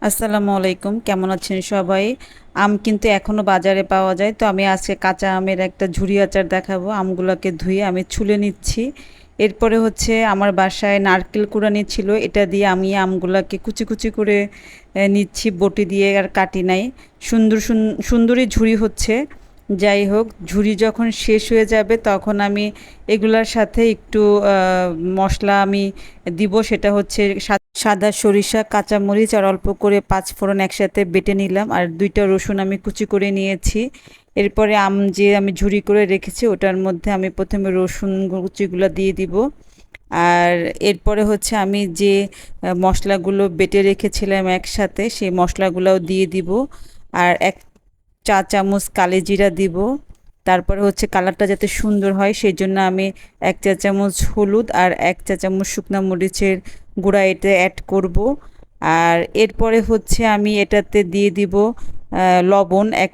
আসসালামু আলাইকুম, কেমন আছেন সবাই? আম কিন্তু এখনও বাজারে পাওয়া যায়, তো আমি আজকে কাঁচা আমের একটা ঝুড়ি আচার দেখাবো। আমগুলোকে ধুয়ে আমি ছুলে নিচ্ছি। এরপরে হচ্ছে আমার বাসায় নারকেল কুড়ানি ছিল, এটা দিয়ে আমি আমগুলোকে কুচি কুচি করে নিচ্ছি, বটি দিয়ে আর কাটি নাই। সুন্দর সুন- সুন্দরী ঝুড়ি হচ্ছে। যাই হোক, ঝুড়ি যখন শেষ হয়ে যাবে তখন আমি এগুলার সাথে একটু মশলা আমি দিব, সেটা হচ্ছে সাদা সরিষা, কাঁচামরিচ আর অল্প করে পাঁচ ফোড়ন একসাথে বেটে নিলাম। আর দুইটা রসুন আমি কুচি করে নিয়েছি। এরপরে আম যে আমি ঝুড়ি করে রেখেছি, ওটার মধ্যে আমি প্রথমে রসুন কুচিগুলো দিয়ে দিব। আর এরপরে হচ্ছে আমি যে মশলাগুলো বেটে রেখেছিলাম একসাথে, সেই মশলাগুলোও দিয়ে দিব। আর এক চা চামচ কালি জিরা দিব। তারপরে হচ্ছে কালারটা যাতে সুন্দর হয় সেই জন্য আমি এক চা চামচ হলুদ আর এক চা চামচ শুকনো মরিচের গুঁড়া এটা অ্যাড করব। আর এরপরে হচ্ছে আমি এটাতে দিয়ে দিব লবণ এক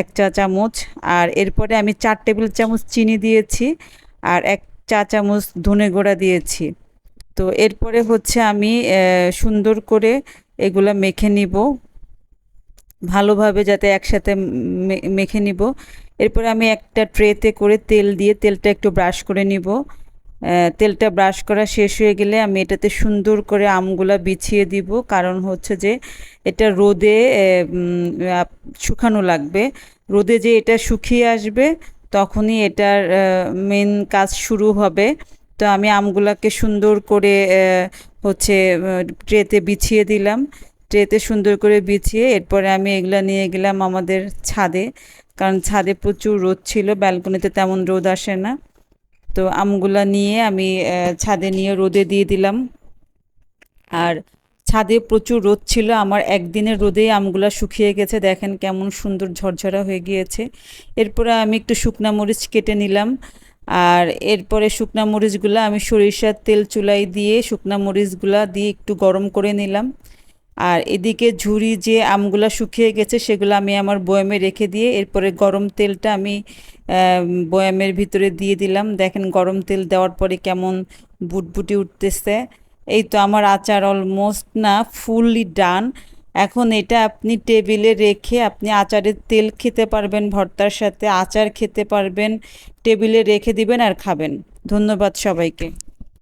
এক চা চামচ। আর এরপরে আমি চার টেবিল চামচ চিনি দিয়েছি আর এক চা চামচ ধনে গুঁড়া দিয়েছি। তো এরপরে হচ্ছে আমি সুন্দর করে এগুলো মেখে নিব। ভালোভাবে যাতে একসাথে মেখে নিব। এরপরে আমি একটা ট্রেতে করে তেল দিয়ে তেলটা একটু ব্রাশ করে নিব। তেলটা ব্রাশ করা শেষ হয়ে গেলে আমি এটাতে সুন্দর করে আমগুলা বিছিয়ে দিব। কারণ হচ্ছে যে এটা রোদে শুকানো লাগবে। রোদে যে এটা শুকিয়ে আসবে, তখনই এটার মেন কাজ শুরু হবে। তো আমি আমগুলাকে সুন্দর করে হচ্ছে ট্রেতে বিছিয়ে দিলাম। ট্রেতে সুন্দর করে বিছিয়ে এরপরে আমি এগুলা নিয়ে গেলাম আমাদের ছাদে। কারণ ছাদে প্রচুর রোদ ছিল, ব্যালকনিতে তেমন রোদ আসে না। তো আমগুলা নিয়ে আমি ছাদে নিয়ে রোদে দিয়ে দিলাম। আর ছাদে প্রচুর রোদ ছিল, আমার একদিনের রোদেই আমগুলা শুকিয়ে গেছে। দেখেন কেমন সুন্দর ঝরঝরা হয়ে গিয়েছে। এরপরে আমি একটু শুকনা মরিচ কেটে নিলাম। আর এরপরে শুকনা মরিচগুলো আমি সরিষার তেল চুলাই দিয়ে শুকনা মরিচগুলা দিয়ে একটু গরম করে নিলাম। আর এদিকে ঝুরি যে আমগুলা শুকিয়ে গেছে, সেগুলো আমি আমার বয়ামে রেখে দিয়ে এরপরে গরম তেলটা আমি বয়ামের ভিতরে দিয়ে দিলাম। দেখেন গরম তেল দেওয়ার পরে কেমন বুটবুটি উঠতেছে। এই তো আমার আচার অলমোস্ট না ফুললি ডান এখন এটা আপনি টেবিলে রেখে আপনি আচারের তেল খেতে পারবেন, ভর্তার সাথে আচার খেতে পারবেন। টেবিলে রেখে দিবেন আর খাবেন। ধন্যবাদ সবাইকে।